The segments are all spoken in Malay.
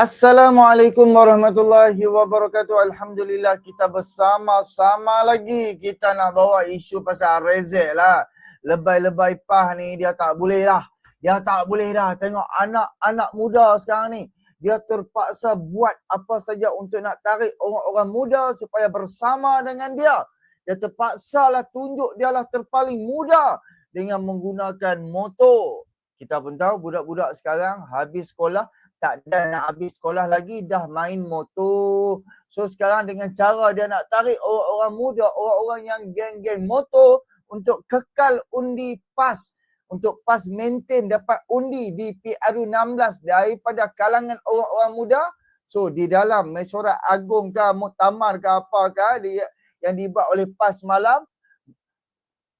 Assalamualaikum warahmatullahi wabarakatuh. Alhamdulillah kita bersama-sama lagi. Kita nak bawa isu pasal Rezek lah. Lebay-lebay pah ni dia tak boleh dah. Dia tak boleh dah. Tengok anak-anak muda sekarang ni. Dia terpaksa buat apa saja untuk nak tarik orang-orang muda supaya bersama dengan dia. Dia terpaksa lah tunjuk dia lah terpaling muda dengan menggunakan motor. Kita pun tahu budak-budak sekarang habis sekolah tak ada nak habis sekolah lagi dah main motor. So sekarang dengan cara dia nak tarik orang-orang muda, orang-orang yang geng-geng motor untuk kekal undi PAS. Untuk PAS maintain dapat undi di PRU 16 daripada kalangan orang-orang muda. So di dalam mesyuarat agung ke muktamar ke apa ke dia, yang dibuat oleh PAS malam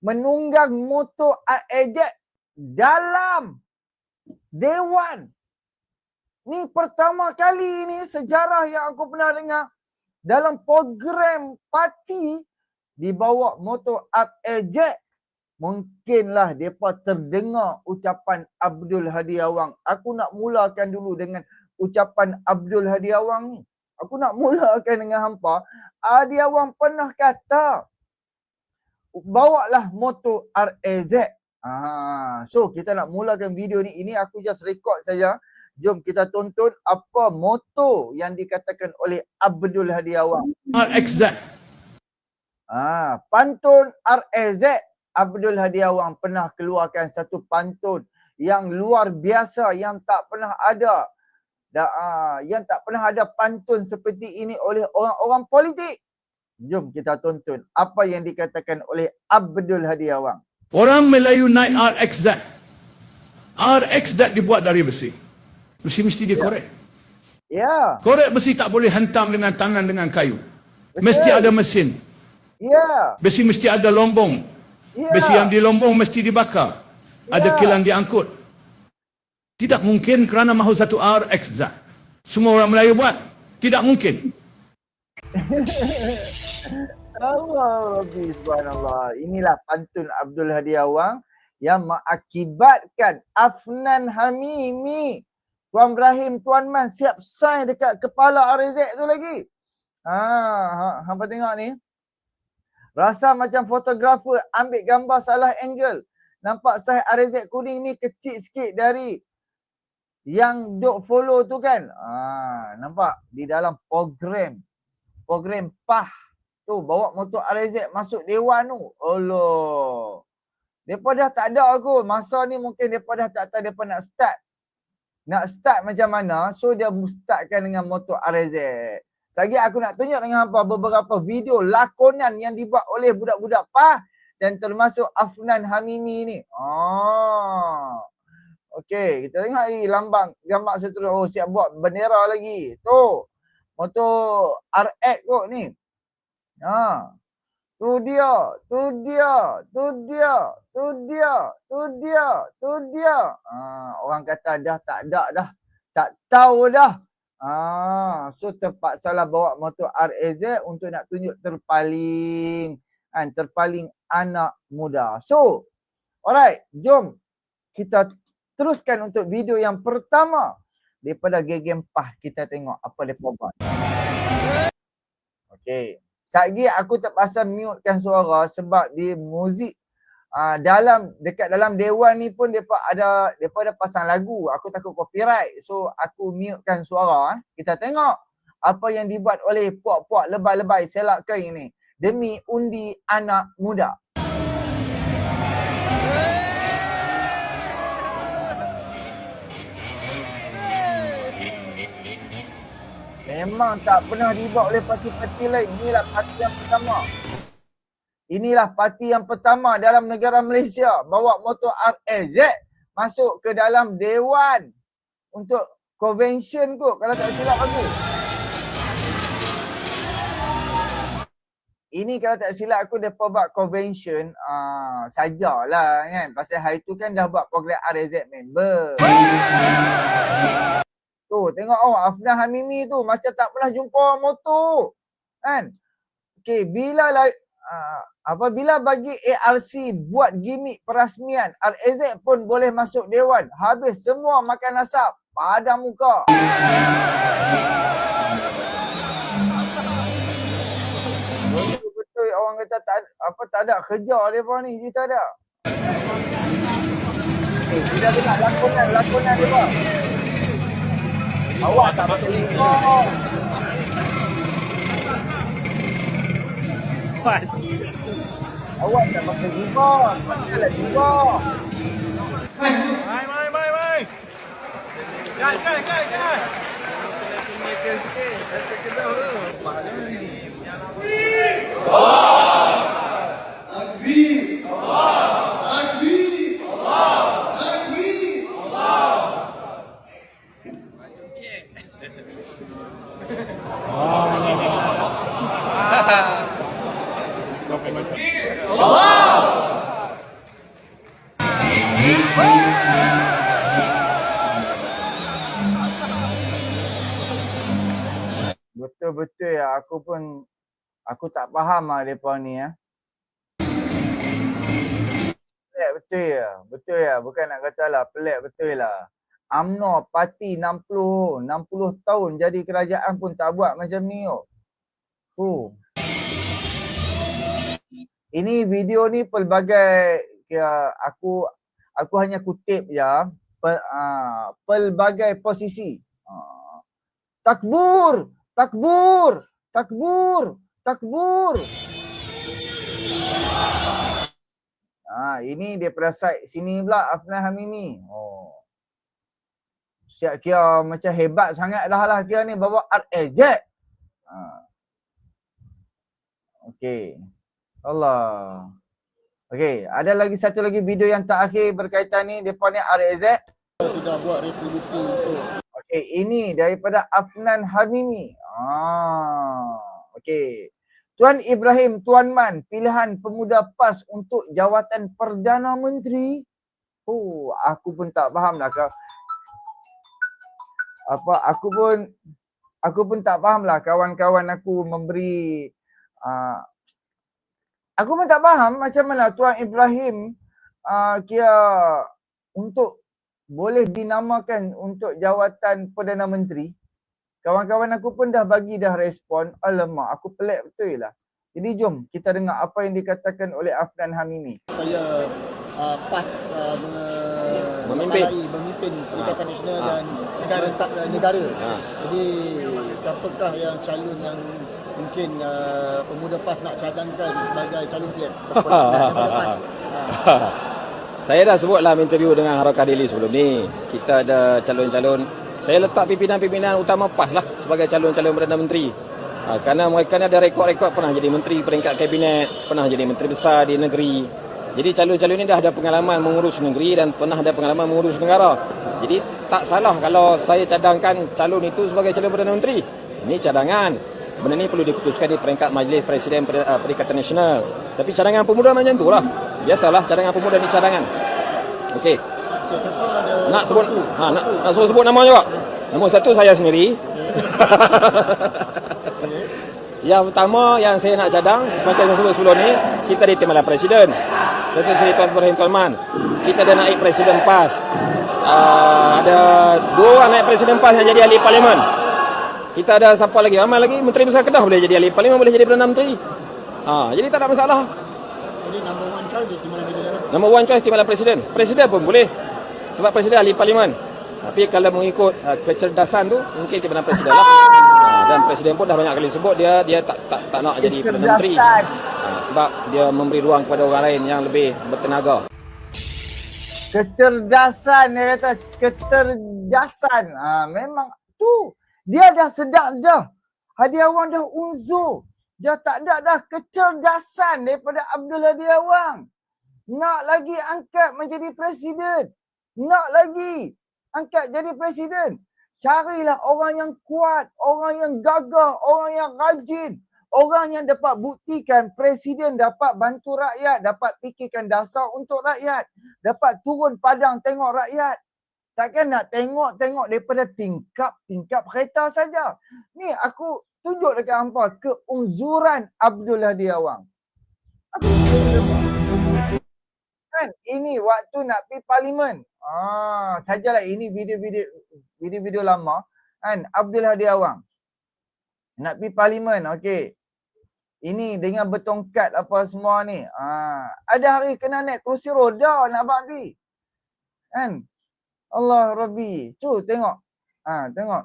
menunggang motor ejek dalam dewan Ni pertama kali ni sejarah yang aku pernah dengar dalam program parti dibawa motor up ejek mungkinlah depa terdengar ucapan Abdul Hadi Awang. Aku nak mulakan dulu dengan ucapan Abdul Hadi Awang ni. Aku nak mulakan dengan hampa. Hadi Awang pernah kata bawa lah motor RAZ. Ah, so kita nak mulakan video ni. Ini aku just record saja. Jom kita tonton apa moto yang dikatakan oleh Abdul Hadi Awang. RXZ. Ah, pantun RAZ Abdul Hadi Awang pernah keluarkan satu pantun yang luar biasa yang tak pernah ada. Da, ah, yang tak pernah ada pantun seperti ini oleh orang-orang politik. Jom kita tonton apa yang dikatakan oleh Abdul Hadi Awang. Orang Melayu naik RXZ. RXZ dibuat dari besi. Besi mesti dia korek. Ya. Korek besi tak boleh hantam dengan tangan dengan kayu. Mesti ada mesin. Ya. Besi mesti ada lombong. Ya. Besi yang di lombong mesti dibakar. Ada Ya. kilang diangkut. Tidak mungkin kerana mahu satu RXZ. Semua orang Melayu buat. Tidak mungkin. Allah Rabbi subhanallah. Inilah pantun Abdul Hadi Awang yang mengakibatkan Afnan Hamimi Tuan Ibrahim, Tuan Man siap sign dekat kepala RZ tu lagi. Ha, ha, hampa tengok ni. Rasa macam fotografer ambil gambar salah angle. Nampak saiz RZ kuning ni kecil sikit dari yang duk follow tu kan. Ha, nampak di dalam program. Program PAH tu bawa motor RZ masuk dewan tu. Allah. Depa dah tak ada aku. Masa ni mungkin depa dah tak tahu depa nak start nak start macam mana so dia startkan dengan motor RZ. Sagi aku nak tunjuk dengan apa beberapa video lakonan yang dibuat oleh budak-budak PAH dan termasuk Afnan Hamimi ni. Oh. Okey, kita tengok lagi lambang gambar seterusnya. Oh, siap buat bendera lagi. Tu. Motor RX kot ni. Ha. Tu dia, tu dia, tu dia, tu dia, tu dia, tu dia. Ha, orang kata dah tak ada dah. Tak tahu dah. Ha, so terpaksalah bawa motor RAZ untuk nak tunjuk terpaling. Kan, terpaling anak muda. So, alright, jom kita teruskan untuk video yang pertama daripada Gegem Pah. Kita tengok apa dia buat. Okay. Satgi aku terpaksa mutekan suara sebab di muzik uh, dalam dekat dalam dewan ni pun depa ada depa ada pasang lagu. Aku takut copyright. So aku mutekan suara. Eh. Kita tengok apa yang dibuat oleh puak-puak lebay-lebay selak kain ni demi undi anak muda. Memang tak pernah dibuat oleh parti-parti lain. Inilah parti yang pertama. Inilah parti yang pertama dalam negara Malaysia. Bawa motor RLZ masuk ke dalam Dewan untuk convention kot kalau tak silap aku. Ini kalau tak silap aku depa buat convention uh, sajalah kan. Pasal hari tu kan dah buat program RZ member. Tu tengok oh Afnan Hamimi tu macam tak pernah jumpa motor. Kan? Okey, bila lah uh, apabila bagi ARC buat gimmick perasmian, RAZ pun boleh masuk dewan. Habis semua makan asap. Padam muka. Betul-betul orang kata tak ada- apa tak ada kerja depa ni, kita ada. Eh, kita dengar lakonan, lakonan depa. Awak tak betul lima. Awak tak pakai lima. Pakailah lima. Mai, mai, mai, mai. Jai, jai, jai, jai. Betul-betul ya. Aku pun aku tak faham lah depa ni ya. Pelik betul ya. Betul ya. Bukan nak kata lah pelik betul lah. UMNO parti 60 60 tahun jadi kerajaan pun tak buat macam ni oh. Oh. Ini video ni pelbagai ya, aku aku hanya kutip ya pel, uh, pelbagai posisi. Uh, takbur, takbur, takbur, takbur. Ah, ini daripada side sini pula Afnan Hamimi. Oh. Siap kira macam hebat sangat dah lah kira ni bawa RAZ. Ah. Okey. Allah. Okey, ada lagi satu lagi video yang terakhir berkaitan ni depa ni RAZ. sudah buat resolusi untuk Okey, ini daripada Afnan Hamimi. Ah, okey. Tuan Ibrahim Tuan Man, pilihan pemuda PAS untuk jawatan Perdana Menteri. Oh, aku pun tak faham lah kau. Apa, aku pun aku pun tak faham lah kawan-kawan aku memberi uh, aku pun tak faham macam mana Tuan Ibrahim uh, kira untuk boleh dinamakan untuk jawatan Perdana Menteri. Kawan-kawan aku pun dah bagi dah respon. Alamak, aku pelik betul lah. Jadi jom kita dengar apa yang dikatakan oleh Afnan Hamimi. supaya uh, PAS uh, me- Memimpin. memimpin Perikatan Nasional Ha. dan negara tak negara. Ha. Jadi siapakah yang calon yang mungkin uh, pemuda PAS nak cadangkan sebagai calon PM? Saya dah sebutlah interview dengan Harakah Daily sebelum ni. Kita ada calon-calon. Saya letak pimpinan-pimpinan utama PAS lah sebagai calon-calon Perdana Menteri. Ha, kerana mereka ni ada rekod-rekod pernah jadi menteri peringkat kabinet, pernah jadi menteri besar di negeri. Jadi calon-calon ni dah ada pengalaman mengurus negeri dan pernah ada pengalaman mengurus negara. Jadi tak salah kalau saya cadangkan calon itu sebagai calon Perdana Menteri. Ini cadangan. Benda ni perlu diputuskan di peringkat Majlis Presiden uh, Perikatan Nasional. Tapi cadangan pemuda macam tu lah. Biasalah cadangan pemuda ni cadangan. Ada Nak sebut ha, nak, nak suruh sebut nama juga. Nombor satu saya sendiri. yang pertama yang saya nak cadang macam yang sebut sebelum ni kita di Timbalan Presiden. Datuk Seri Tuan Ibrahim Tuan. Kita ada naik Presiden PAS. Uh, ada dua orang naik Presiden PAS yang jadi ahli parlimen. Kita ada siapa lagi? Ramai lagi Menteri Besar Kedah boleh jadi ahli parlimen, boleh jadi Perdana Menteri. Ha, jadi tak ada masalah. Jadi number one choice di mana bila Nombor one choice Timbalan Presiden. Presiden pun boleh. Sebab Presiden ahli parlimen. Tapi kalau mengikut uh, kecerdasan tu, mungkin Timbalan Presiden lah. Uh, dan Presiden pun dah banyak kali sebut dia dia tak tak, tak nak jadi Perdana Menteri. Kecerdasan. Uh, sebab dia memberi ruang kepada orang lain yang lebih bertenaga. Kecerdasan dia kata keterjasan. Ha, memang tu. Dia dah sedap dah. Hadiawan dah unzur. Dia tak ada dah kecerdasan daripada Abdul Hadi Awang. Nak lagi angkat menjadi presiden. Nak lagi angkat jadi presiden. Carilah orang yang kuat, orang yang gagah, orang yang rajin. Orang yang dapat buktikan presiden dapat bantu rakyat, dapat fikirkan dasar untuk rakyat dapat turun padang tengok rakyat. Takkan nak tengok-tengok daripada tingkap-tingkap kereta saja. Ni aku tunjuk dekat hampa keunzuran Abdul Hadi Awang. Aku. Kan ini waktu nak pergi parlimen. Ah, sajalah ini video-video video-video lama kan Abdul Hadi Awang. Nak pergi parlimen, okey. Ini dengan bertongkat apa semua ni. Ah, ada hari kena naik kerusi roda nak pergi. Kan? Allah Rabbi. Tu tengok. Ah, tengok.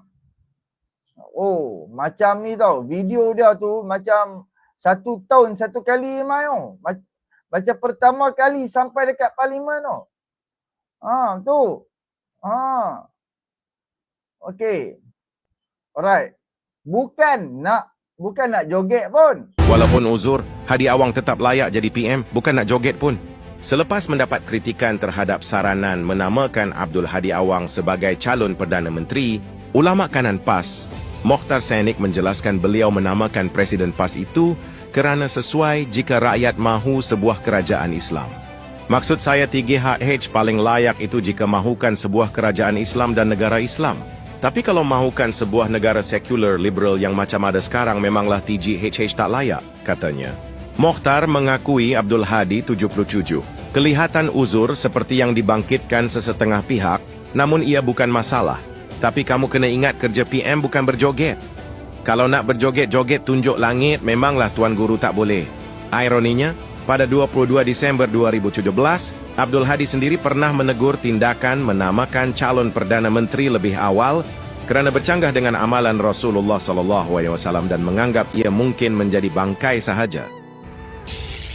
Oh, macam ni tau. Video dia tu macam satu tahun satu kali mai tau. Mac- macam pertama kali sampai dekat parlimen tau. Ah, tu. Ah. Okey. Alright. Bukan nak bukan nak joget pun. Walaupun uzur, Hadi Awang tetap layak jadi PM, bukan nak joget pun. Selepas mendapat kritikan terhadap saranan menamakan Abdul Hadi Awang sebagai calon Perdana Menteri, ulama kanan PAS, Mokhtar Senik menjelaskan beliau menamakan Presiden PAS itu kerana sesuai jika rakyat mahu sebuah kerajaan Islam. Maksud saya 3HH paling layak itu jika mahukan sebuah kerajaan Islam dan negara Islam. Tapi kalau mahukan sebuah negara sekular liberal yang macam ada sekarang memanglah TGHH tak layak, katanya. Mokhtar mengakui Abdul Hadi 77. Kelihatan uzur seperti yang dibangkitkan sesetengah pihak, namun ia bukan masalah. Tapi kamu kena ingat kerja PM bukan berjoget. Kalau nak berjoget-joget tunjuk langit, memanglah Tuan Guru tak boleh. Ironinya, pada 22 Disember 2017, Abdul Hadi sendiri pernah menegur tindakan menamakan calon Perdana Menteri lebih awal kerana bercanggah dengan amalan Rasulullah SAW dan menganggap ia mungkin menjadi bangkai sahaja.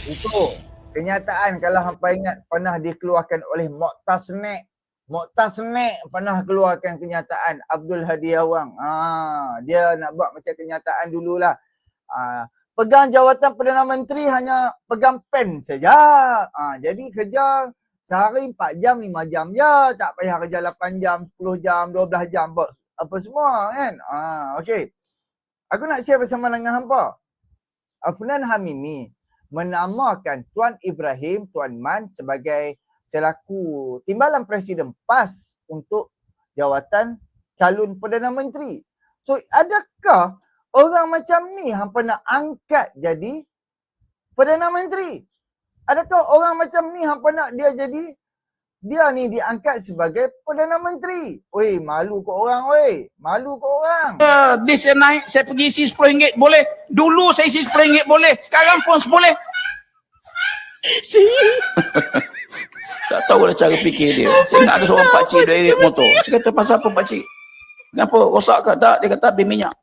Itu kenyataan kalau hampa ingat pernah dikeluarkan oleh Muqtasnek. Muqtasnek pernah keluarkan kenyataan Abdul Hadi Awang. Ah, dia nak buat macam kenyataan dululah. Ah, pegang jawatan Perdana Menteri hanya pegang pen saja. Ah, jadi kerja sehari 4 jam, 5 jam je. Tak payah kerja 8 jam, 10 jam, 12 jam buat apa semua kan. Ah, okey. Aku nak share bersama dengan hampa. Afnan Hamimi menamakan Tuan Ibrahim Tuan Man sebagai selaku timbalan Presiden PAS untuk jawatan calon Perdana Menteri. So adakah orang macam ni hampa nak angkat jadi Perdana Menteri? Adakah orang macam ni hampa nak dia jadi dia ni diangkat sebagai Perdana Menteri? Oi, malu kau orang oi. Malu kau orang. Uh, bis saya naik, saya pergi isi RM10 boleh. Dulu saya isi RM10 boleh. Sekarang pun boleh. tak tahu lah cara fikir dia. Saya nak ada seorang pakcik dia edit motor. Saya kata, pasal apa pakcik? Kenapa rosak ke? Tak, dia kata habis minyak.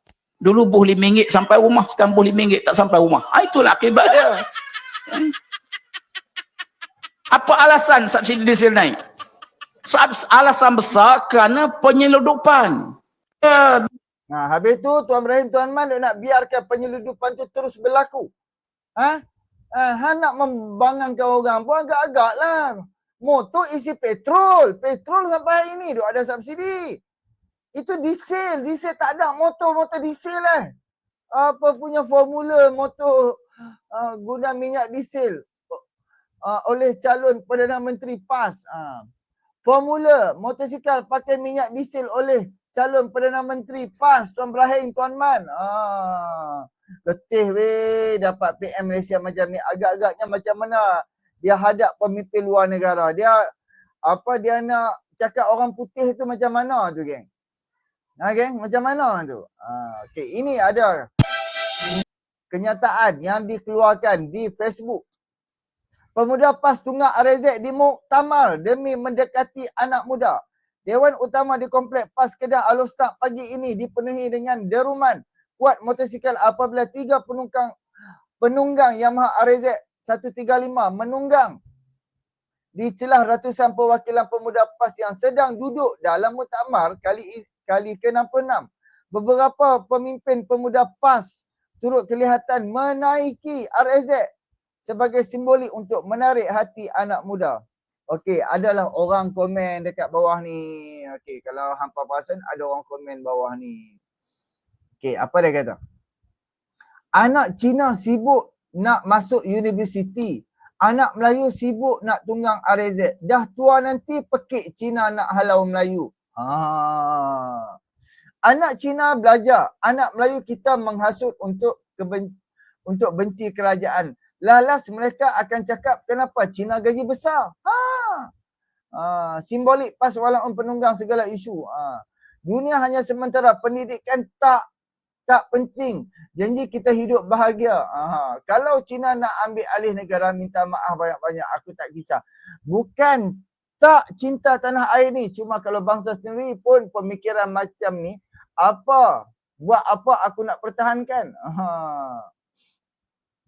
Dulu buh RM5 sampai rumah, sekarang buh RM5 tak sampai rumah. Ha, itulah akibat dia. Apa alasan subsidi diesel naik? Alasan besar kerana penyeludupan. Nah, habis tu Tuan Ibrahim Tuan Man nak biarkan penyeludupan tu terus berlaku. Ha? Ha, ha nak membangangkan orang pun agak-agak lah. Motor isi petrol. Petrol sampai hari ni duk ada subsidi. Itu diesel. Diesel tak ada motor-motor diesel lah. Apa punya formula motor uh, guna minyak diesel uh, oleh calon Perdana Menteri PAS. Uh. Formula motosikal pakai minyak diesel oleh calon Perdana Menteri PAS Tuan Ibrahim Tuan Man. Ah. Letih weh dapat PM Malaysia macam ni. Agak-agaknya macam mana dia hadap pemimpin luar negara. Dia apa dia nak cakap orang putih tu macam mana tu geng? Ha geng, macam mana tu? Ah, okey, ini ada kenyataan yang dikeluarkan di Facebook. Pemuda PAS Tunggak RZ di Muktamar demi mendekati anak muda. Dewan Utama di Komplek PAS Kedah Alostak pagi ini dipenuhi dengan deruman kuat motosikal apabila tiga penunggang penunggang Yamaha RZ 135 menunggang di celah ratusan perwakilan pemuda PAS yang sedang duduk dalam muktamar kali kali ke-66. Beberapa pemimpin pemuda PAS turut kelihatan menaiki RZ sebagai simbolik untuk menarik hati anak muda. Okey, adalah orang komen dekat bawah ni. Okey, kalau hampa perasan ada orang komen bawah ni. Okey, apa dia kata? Anak Cina sibuk nak masuk universiti. Anak Melayu sibuk nak tunggang RZ. Dah tua nanti pekik Cina nak halau Melayu. Ha. Anak Cina belajar. Anak Melayu kita menghasut untuk keben- untuk benci kerajaan. Lalas mereka akan cakap kenapa Cina gaji besar. Ha. Ah, simbolik pas walaupun penunggang segala isu. Ah. Dunia hanya sementara pendidikan tak tak penting. Janji kita hidup bahagia. Ah. Kalau Cina nak ambil alih negara minta maaf banyak-banyak aku tak kisah. Bukan tak cinta tanah air ni. Cuma kalau bangsa sendiri pun pemikiran macam ni apa buat apa aku nak pertahankan. Ah.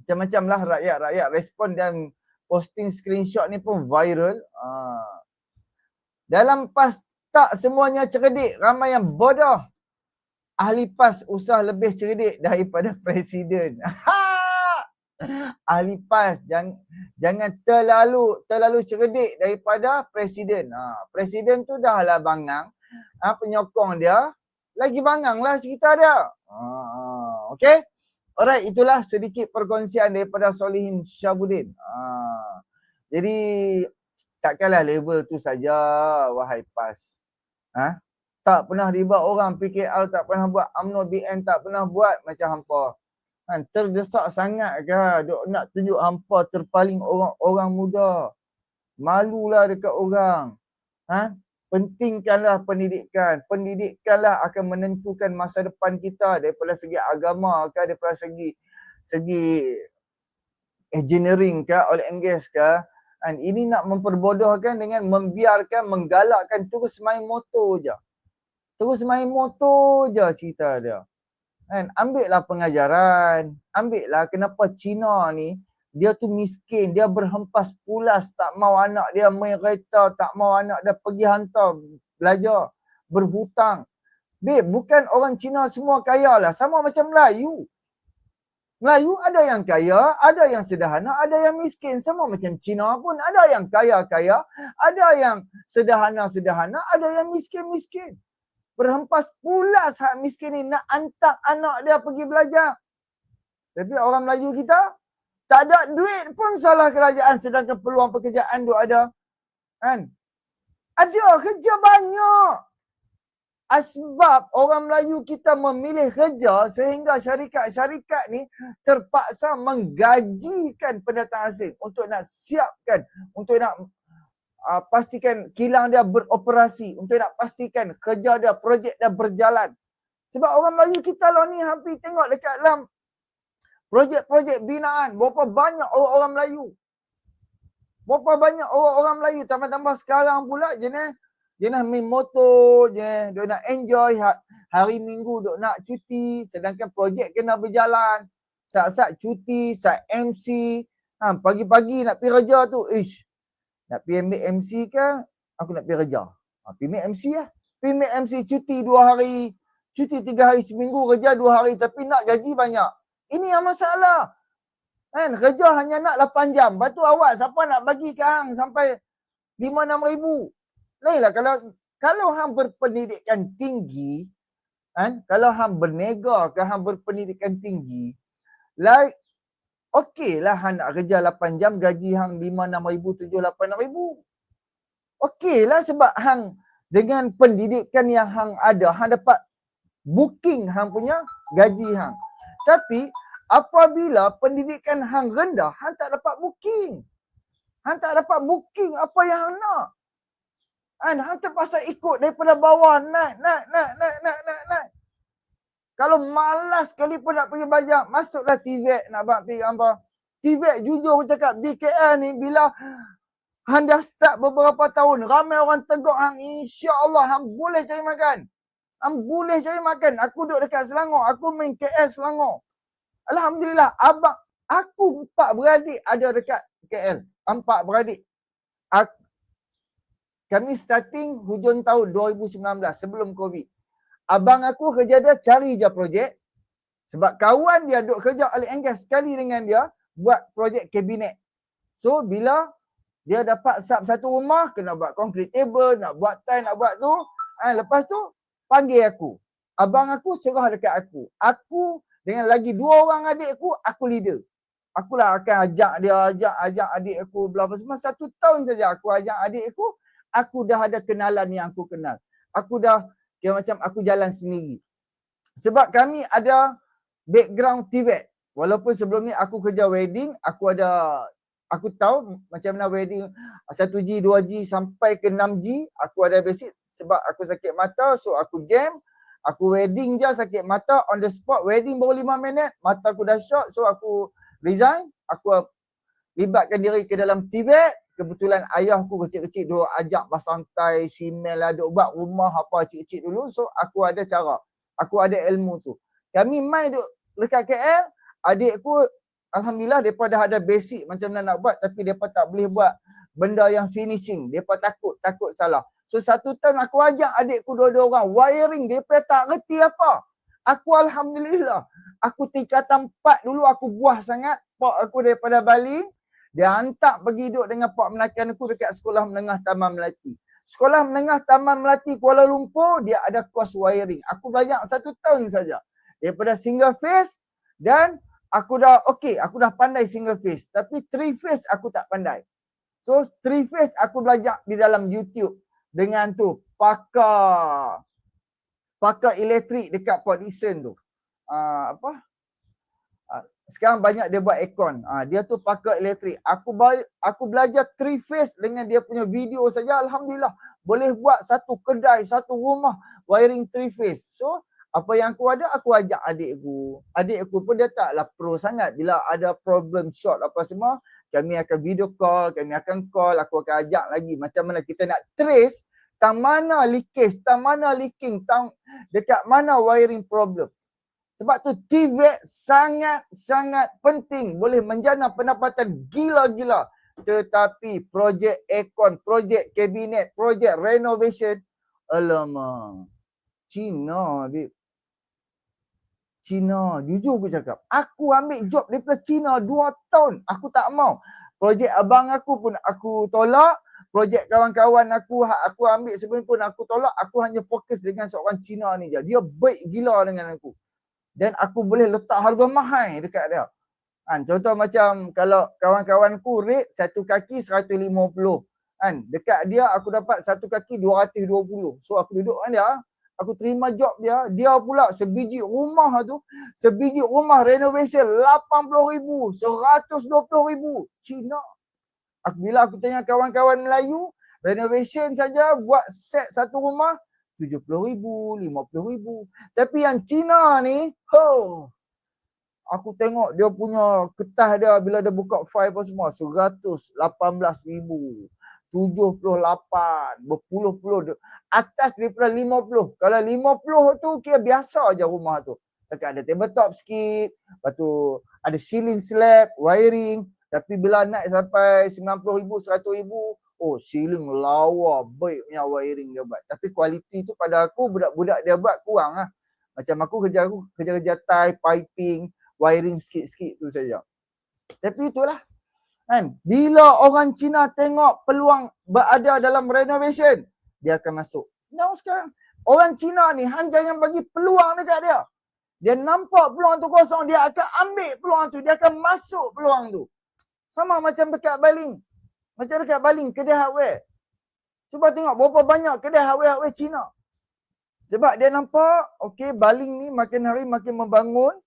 Macam-macam lah rakyat-rakyat respon dan posting screenshot ni pun viral. Ah. Dalam PAS tak semuanya cerdik, ramai yang bodoh. Ahli PAS usah lebih cerdik daripada presiden. Ahli PAS jangan jangan terlalu terlalu cerdik daripada presiden. Ha, presiden tu dah lah bangang. Ha, penyokong dia lagi bangang lah cerita dia. Ha, ha, okay? Alright, itulah sedikit perkongsian daripada Solihin Syabuddin. Ha, jadi takkanlah level tu saja wahai PAS. Ha? Tak pernah riba orang PKL tak pernah buat UMNO BN tak pernah buat macam hampa. Kan terdesak sangat ke duk nak tunjuk hampa terpaling orang-orang muda. Malulah dekat orang. Ha? Pentingkanlah pendidikan. Pendidikanlah akan menentukan masa depan kita daripada segi agama ke daripada segi segi engineering ke and gas ke. Kan ini nak memperbodohkan dengan membiarkan menggalakkan terus main motor je. Terus main motor je cerita dia. Kan ambillah pengajaran. Ambillah kenapa Cina ni dia tu miskin dia berhempas pulas tak mau anak dia main kereta tak mau anak dia pergi hantar belajar berhutang Babe, bukan orang Cina semua kaya lah. Sama macam Melayu. Melayu ada yang kaya, ada yang sederhana, ada yang miskin. Sama macam Cina pun ada yang kaya-kaya, ada yang sederhana-sederhana, ada yang miskin-miskin. Berhempas pula hak miskin ni nak hantar anak dia pergi belajar. Tapi orang Melayu kita tak ada duit pun salah kerajaan sedangkan peluang pekerjaan tu ada. Kan? Ada kerja banyak. Asbab orang Melayu kita memilih kerja sehingga syarikat-syarikat ni terpaksa menggajikan pendatang asing untuk nak siapkan, untuk nak uh, pastikan kilang dia beroperasi, untuk nak pastikan kerja dia, projek dia berjalan. Sebab orang Melayu kita lah ni hampir tengok dekat dalam projek-projek binaan, berapa banyak orang-orang Melayu. Berapa banyak orang-orang Melayu, tambah-tambah sekarang pula jenis nak main motor je, dia nak enjoy ha- hari minggu duk nak cuti sedangkan projek kena berjalan. Saat-saat cuti, saat MC, ha, pagi-pagi nak pergi kerja tu, ish. Nak pergi ambil MC ke, aku nak pergi kerja. Ha, pergi ambil MC lah. Pergi ambil MC cuti dua hari, cuti tiga hari seminggu, kerja dua hari tapi nak gaji banyak. Ini yang masalah. Kan, kerja hanya nak 8 jam. Lepas tu awak siapa nak bagi ke hang sampai 5-6 ribu. Lainlah kalau kalau hang berpendidikan tinggi, kan? Kalau hang bernega ke hang berpendidikan tinggi, like okey lah hang nak kerja 8 jam gaji hang 5 6 ribu 7 8 ribu. Okey lah sebab hang dengan pendidikan yang hang ada, hang dapat booking hang punya gaji hang. Tapi apabila pendidikan hang rendah, hang tak dapat booking. Hang tak dapat booking apa yang hang nak. Kan hang terpaksa ikut daripada bawah naik naik naik naik naik naik naik. Kalau malas sekali pun nak pergi belajar, masuklah TVET nak buat pergi apa. TVET jujur aku cakap BKL ni bila hang dah start beberapa tahun, ramai orang tegur hang insya-Allah hang boleh cari makan. Hang boleh cari makan. Aku duduk dekat Selangor, aku main KL Selangor. Alhamdulillah, abang aku empat beradik ada dekat KL. Empat beradik. Aku, kami starting hujung tahun 2019 sebelum COVID. Abang aku kerja dia cari je projek. Sebab kawan dia duk kerja oleh enggas sekali dengan dia buat projek kabinet. So bila dia dapat sub satu rumah, kena buat concrete table, nak buat tile, nak buat tu. Ha, lepas tu panggil aku. Abang aku serah dekat aku. Aku dengan lagi dua orang adik aku, aku leader. Akulah akan ajak dia, ajak ajak adik aku, bla bla semua. Satu tahun saja aku ajak adik aku, aku dah ada kenalan yang aku kenal. Aku dah kira macam aku jalan sendiri. Sebab kami ada background TVET. walaupun sebelum ni aku kerja wedding, aku ada aku tahu macam mana wedding 1G, 2G sampai ke 6G, aku ada basic sebab aku sakit mata so aku jam. Aku wedding je sakit mata on the spot, wedding baru 5 minit, mata aku dah short so aku resign, aku libatkan diri ke dalam TVET. Kebetulan ayahku kecil-kecil dulu ajak bersantai, simel lah, duk buat rumah apa kecil-kecil dulu. So aku ada cara. Aku ada ilmu tu. Kami main duk dekat KL, adikku Alhamdulillah mereka dah ada basic macam mana nak buat tapi mereka tak boleh buat benda yang finishing. Mereka takut, takut salah. So satu tahun aku ajak adikku dua-dua orang wiring, mereka tak reti apa. Aku Alhamdulillah. Aku tingkatan empat dulu aku buah sangat. Pak aku daripada Bali, dia hantar pergi duduk dengan pak menakan aku dekat sekolah menengah Taman Melati. Sekolah menengah Taman Melati Kuala Lumpur, dia ada kos wiring. Aku belajar satu tahun saja. Daripada single phase dan aku dah okey, aku dah pandai single phase. Tapi three phase aku tak pandai. So three phase aku belajar di dalam YouTube dengan tu pakar pakar elektrik dekat Port Dickson tu. Uh, apa? Uh, sekarang banyak dia buat aircon. Uh, dia tu pakar elektrik. Aku aku belajar three phase dengan dia punya video saja alhamdulillah boleh buat satu kedai, satu rumah wiring three phase. So apa yang aku ada aku ajak adikku. Adikku pun dia taklah pro sangat bila ada problem short apa semua kami akan video call, kami akan call, aku akan ajak lagi macam mana kita nak trace tang mana leakage, tang mana leaking, tang dekat mana wiring problem. Sebab tu TV sangat-sangat penting. Boleh menjana pendapatan gila-gila. Tetapi projek aircon, projek kabinet, projek renovation, alamak. Cina, Bib. Cina, jujur aku cakap. Aku ambil job daripada Cina 2 tahun. Aku tak mau. Projek abang aku pun aku tolak. Projek kawan-kawan aku, hak aku ambil sebelum pun aku tolak. Aku hanya fokus dengan seorang Cina ni je. Dia baik gila dengan aku. Dan aku boleh letak harga mahal dekat dia. Kan, contoh macam kalau kawan-kawanku rate satu kaki 150. Kan, dekat dia aku dapat satu kaki 220. So aku duduk dengan dia, aku terima job dia, dia pula sebiji rumah tu, sebiji rumah renovation 80,000, 120,000 Cina. Aku bila aku tanya kawan-kawan Melayu, renovation saja buat set satu rumah 70,000, 50,000. Tapi yang Cina ni, ho, aku tengok dia punya ketah dia bila dia buka file apa semua 118,000. 78, berpuluh-puluh atas daripada 50. Kalau 50 tu kira biasa je rumah tu. Setakat ada tabletop sikit, lepas tu ada ceiling slab, wiring. Tapi bila naik sampai 90,000, 100,000, oh ceiling lawa, baik punya wiring dia buat. Tapi kualiti tu pada aku budak-budak dia buat kurang lah. Macam aku kerja aku kerja-kerja tie, piping, wiring sikit-sikit tu saja. Tapi itulah Kan? Bila orang Cina tengok peluang berada dalam renovation, dia akan masuk. Now sekarang, orang Cina ni hanya jangan bagi peluang dekat dia. Dia nampak peluang tu kosong, dia akan ambil peluang tu, dia akan masuk peluang tu. Sama macam dekat Baling. Macam dekat Baling, kedai hardware. Cuba tengok berapa banyak kedai hardware-hardware Cina. Sebab dia nampak, okey, Baling ni makin hari makin membangun.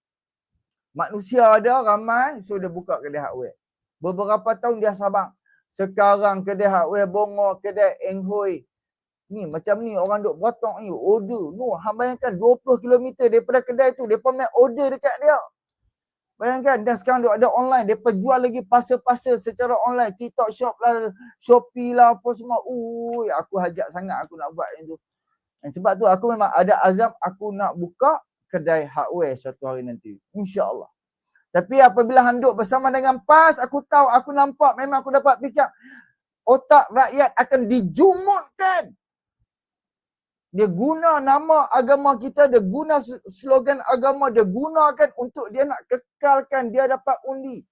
Manusia ada ramai, so dia buka kedai hardware. Beberapa tahun dia sabang. Sekarang kedai hardware Bongo, kedai Eng Hui. Ni macam ni orang duk potong ni order. No, hang bayangkan 20 km daripada kedai tu depa main order dekat dia. Bayangkan dan sekarang duk ada online, depa jual lagi pasal-pasal secara online, TikTok shop lah, Shopee lah apa semua. Ui, aku hajat sangat aku nak buat yang tu. Dan sebab tu aku memang ada azam aku nak buka kedai hardware satu hari nanti. InsyaAllah. Tapi apabila handuk bersama dengan PAS, aku tahu, aku nampak memang aku dapat fikir otak rakyat akan dijumutkan. Dia guna nama agama kita, dia guna slogan agama, dia gunakan untuk dia nak kekalkan dia dapat undi.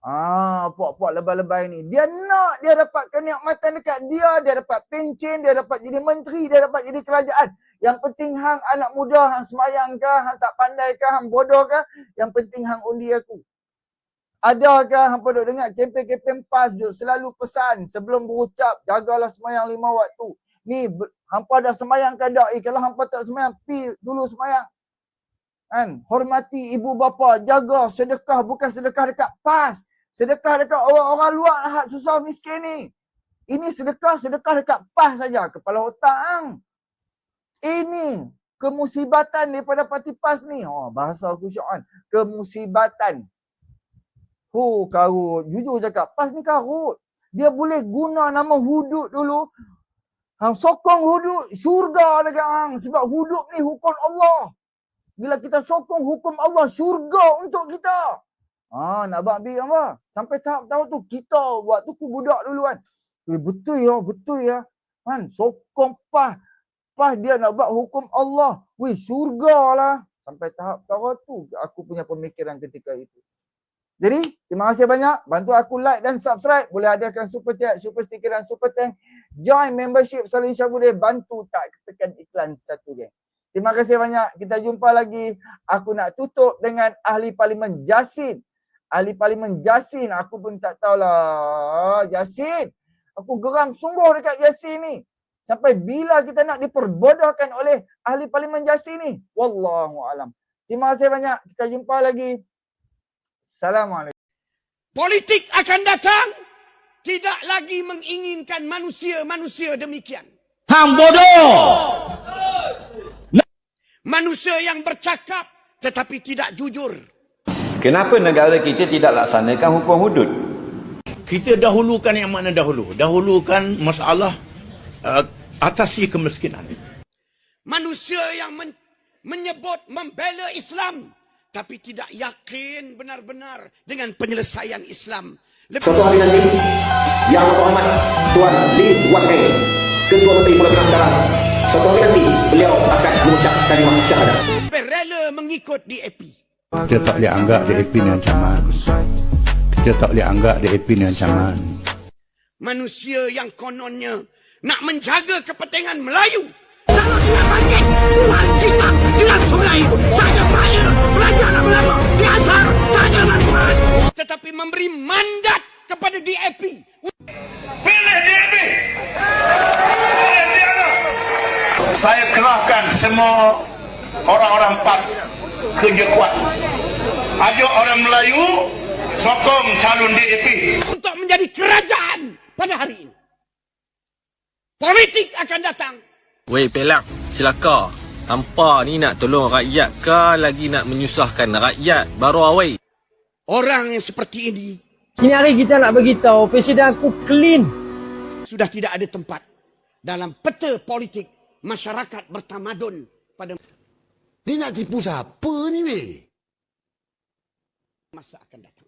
Ah, puak-puak lebay-lebay ni. Dia nak dia dapat kenikmatan dekat dia, dia dapat pencen, dia dapat jadi menteri, dia dapat jadi kerajaan. Yang penting hang anak muda, hang semayang kah, hang tak pandai kah, hang bodoh kah, yang penting hang undi aku. Adakah hang duk dengar kempen-kempen PAS duk selalu pesan sebelum berucap, jagalah semayang lima waktu. Ni hampa dah semayang ke tak? Eh, kalau hampa tak semayang, pi dulu semayang. Kan? Hormati ibu bapa, jaga sedekah bukan sedekah dekat PAS. Sedekah dekat orang-orang luar hak susah miskin ni. Ini sedekah, sedekah dekat PAS saja. Kepala otak ang. Ini kemusibatan daripada parti PAS ni. Oh, bahasa aku syokan. Kemusibatan. Hu karut. Jujur cakap, PAS ni karut. Dia boleh guna nama hudud dulu. Hang sokong hudud syurga dekat hang. Sebab hudud ni hukum Allah. Bila kita sokong hukum Allah, syurga untuk kita. Ah, nak buat ambil apa? Sampai tahap tahu tu kita buat tu ku budak dulu kan. Eh, betul ya, betul ya. Kan, sokong pah. Pah dia nak buat hukum Allah. Wih, syurga lah. Sampai tahap tahu tu aku punya pemikiran ketika itu. Jadi, terima kasih banyak. Bantu aku like dan subscribe. Boleh adakan super chat, super sticker dan super thank. Join membership Saling Syabudin. Bantu tak tekan iklan satu geng. Terima kasih banyak. Kita jumpa lagi. Aku nak tutup dengan ahli parlimen Jasin. Ahli parlimen Jasin. Aku pun tak tahulah. Jasin. Aku geram sungguh dekat Jasin ni. Sampai bila kita nak diperbodohkan oleh ahli parlimen Jasin ni. Wallahu alam. Terima kasih banyak. Kita jumpa lagi. Assalamualaikum. Politik akan datang tidak lagi menginginkan manusia-manusia demikian. Hang bodoh! Manusia yang bercakap tetapi tidak jujur. Kenapa negara kita tidak laksanakan hukum hudud? Kita dahulukan yang mana dahulu? Dahulukan masalah uh, atasi kemiskinan. Manusia yang men- menyebut membela Islam tapi tidak yakin benar-benar dengan penyelesaian Islam. Lebih Suatu hari nanti, Yang Berhormat Tuan Lee Wan Heng, Ketua Menteri Penang sekarang, suatu hari nanti beliau akan mengucap kalimah syahadat. rela mengikut DAP. Kita tak boleh anggap DAP ni ancaman. Kita tak boleh anggap DAP ni ancaman. Manusia yang kononnya nak menjaga kepentingan Melayu. Tetapi memberi mandat kepada DAP. Pilih DAP! Saya kerahkan semua orang-orang PAS kerja kuat. Ajak orang Melayu sokong calon DAP. Untuk menjadi kerajaan pada hari ini. Politik akan datang. Weh pelak, celaka. Hampa ni nak tolong rakyat ke lagi nak menyusahkan rakyat? Baru awai. Orang yang seperti ini Kini hari kita nak beritahu Presiden aku clean. sudah tidak ada tempat dalam peta politik masyarakat bertamadun pada Dia nak tipu siapa ni weh? masa akan datang.